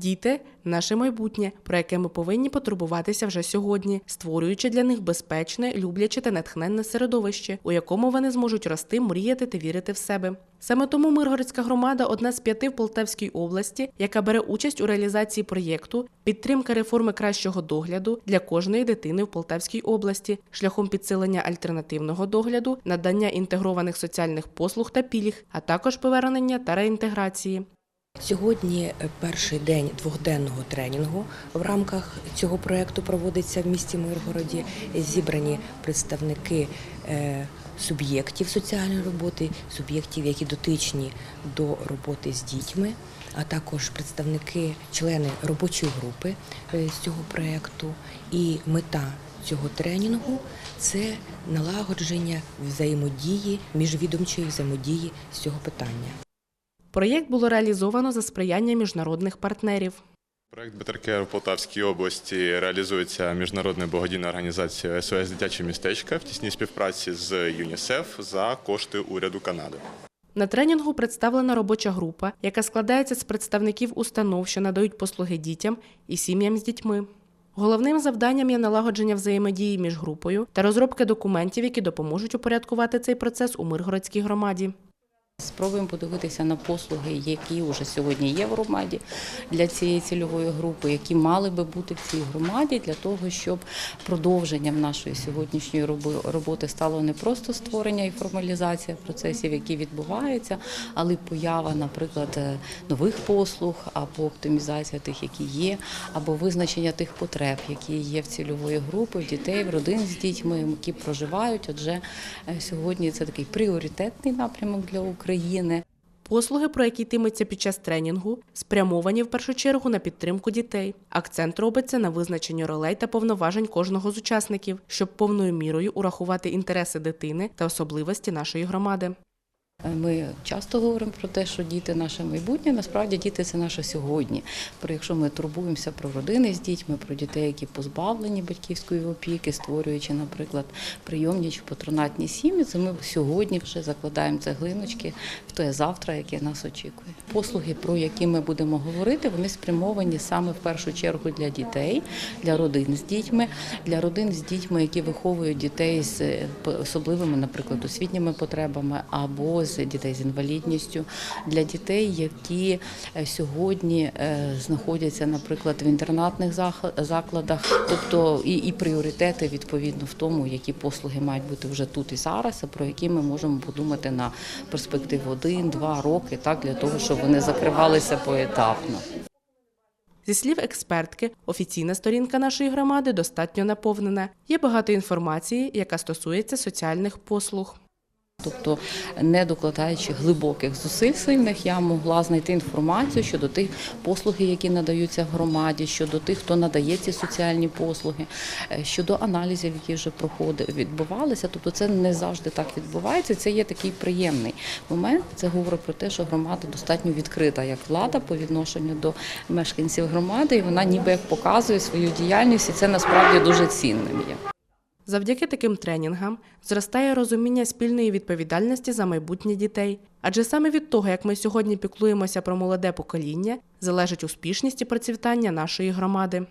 Діти наше майбутнє, про яке ми повинні потурбуватися вже сьогодні, створюючи для них безпечне, любляче та натхненне середовище, у якому вони зможуть рости, мріяти та вірити в себе. Саме тому Миргородська громада одна з п'яти в Полтавській області, яка бере участь у реалізації проєкту підтримка реформи кращого догляду для кожної дитини в Полтавській області шляхом підсилення альтернативного догляду, надання інтегрованих соціальних послуг та пільг, а також повернення та реінтеграції. Сьогодні е, перший день двохденного тренінгу в рамках цього проєкту проводиться в місті Миргороді. Зібрані представники е, суб'єктів соціальної роботи, суб'єктів, які дотичні до роботи з дітьми, а також представники, члени робочої групи е, з цього проєкту. І мета цього тренінгу це налагодження взаємодії, міжвідомчої взаємодії з цього питання. Проєкт було реалізовано за сприяння міжнародних партнерів. Проект Бетеркер в Полтавській області реалізується міжнародною благодійною організацією СОС Дитяче містечка в тісній співпраці з ЮНІСЕФ за кошти уряду Канади. На тренінгу представлена робоча група, яка складається з представників установ, що надають послуги дітям і сім'ям з дітьми. Головним завданням є налагодження взаємодії між групою та розробки документів, які допоможуть упорядкувати цей процес у Миргородській громаді. Спробуємо подивитися на послуги, які вже сьогодні є в громаді для цієї цільової групи, які мали би бути в цій громаді для того, щоб продовженням нашої сьогоднішньої роботи стало не просто створення і формалізація процесів, які відбуваються, але й поява, наприклад, е, нових послуг або оптимізація тих, які є, або визначення тих потреб, які є в цільової групи, в дітей, в родин з дітьми, які проживають. Отже, е, сьогодні це такий пріоритетний напрямок для України. Послуги, про які йтиметься під час тренінгу, спрямовані в першу чергу на підтримку дітей. Акцент робиться на визначенні ролей та повноважень кожного з учасників, щоб повною мірою урахувати інтереси дитини та особливості нашої громади. Ми часто говоримо про те, що діти наше майбутнє. Насправді діти це наше сьогодні. Про якщо ми турбуємося про родини з дітьми, про дітей, які позбавлені батьківської опіки, створюючи, наприклад, прийомні чи патронатні сім'ї, це ми сьогодні вже закладаємо цеглиночки в те завтра, яке нас очікує. Послуги, про які ми будемо говорити, вони спрямовані саме в першу чергу для дітей, для родин з дітьми, для родин з дітьми, які виховують дітей з е, особливими, наприклад, освітніми потребами або з дітей з інвалідністю, для дітей, які е, сьогодні е, знаходяться, наприклад, в інтернатних закладах, тобто і, і пріоритети відповідно в тому, які послуги мають бути вже тут і зараз, а про які ми можемо подумати на перспективу один-два роки, так для того, щоб вони закривалися поетапно. Зі слів експертки, офіційна сторінка нашої громади достатньо наповнена. Є багато інформації, яка стосується соціальних послуг. Тобто, не докладаючи глибоких зусиль сильних, я могла знайти інформацію щодо тих послуги, які надаються громаді, щодо тих, хто надає ці соціальні послуги, е, щодо аналізів, які вже проходи відбувалися. Тобто, це не завжди так відбувається. Це є такий приємний момент. Це говорить про те, що громада достатньо відкрита як влада по відношенню до мешканців громади, і вона ніби як показує свою діяльність, і це насправді дуже цінним є. Завдяки таким тренінгам зростає розуміння спільної відповідальності за майбутнє дітей. Адже саме від того, як ми сьогодні піклуємося про молоде покоління, залежить успішність і процвітання нашої громади.